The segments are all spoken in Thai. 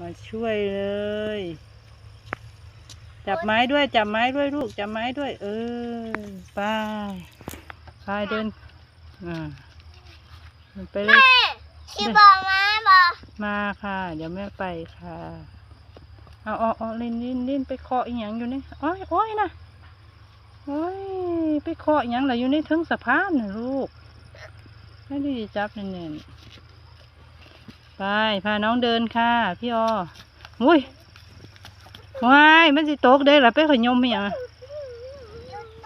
มาช่วยเลย จับไม้ด้วยจับไม้ด้วยลูกจับไม้ด้วย เออไปไปเดินอ่าเดินไปเลยแม่ที่บอกมาบอกมาค่ะ เดี๋ยวแม่ไปค่ะเอาเอาเอาลินลินลินไปเคาะอีหยังอยู่นี่โอ้ยโอ้ยนะโอ้ยไปเคาะอีหยังอะไรอยู่ในถึงสะพานนะลูกไม่ได้จับแน่นๆ ไปพาน้องเดินค่ะ พี่ออุ้ยว้ายมันสิตกได้หรอไปขยมอีหยังอะ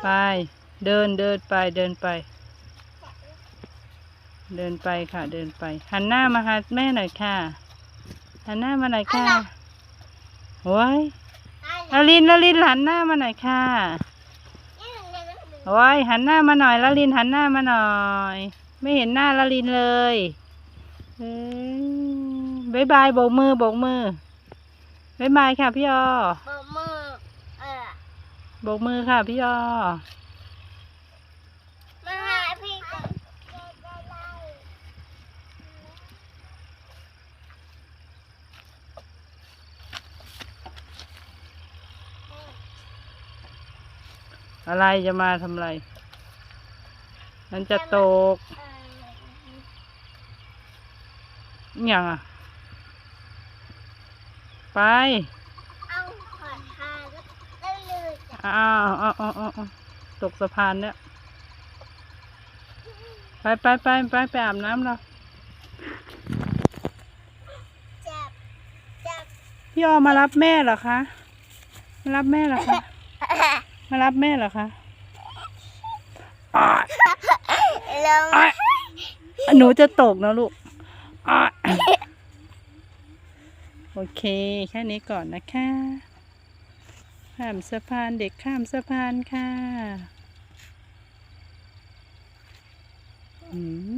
ไปเดินเดินไปเดินไป เดินไปค่ะ เดินไป หันหน้ามาหาแม่หน่อยค่ะ หันหน้ามาหน่อยค่ะโอ้ยลาลินลาลินหันหน้ามาหน่อยค่ะโอ้ยหันหน้ามาหน่อยลาลินหันหน้ามาหน่อย ไม่เห็นหน้าลาลินเลยเอ้ย บายบายโบกมือโบกมือบายบายค่ะพี่ออบอกมือเออโบกมือค่ะพี่ออมาหาพี่กันอะไรจะมาทำอะไร มันจะตก เอย่างอะ ไปเอาขอทานแล้วเลยจ้ะอ้าวอ้าวอ้าวอ้าวอ้าวตกสะพานเนี่ย ไปไปไปไปไปอาบน้ำเราจับจับพี่ออมารับแม่เหรอคะ มารับแม่เหรอคะ มารับแม่เหรอคะอ้ายลงอ้ายหนูจะตกนะลูก โอเค แค่นี้ก่อนนะคะข้ามสะพานเด็กข้ามสะพานค่ะ อืม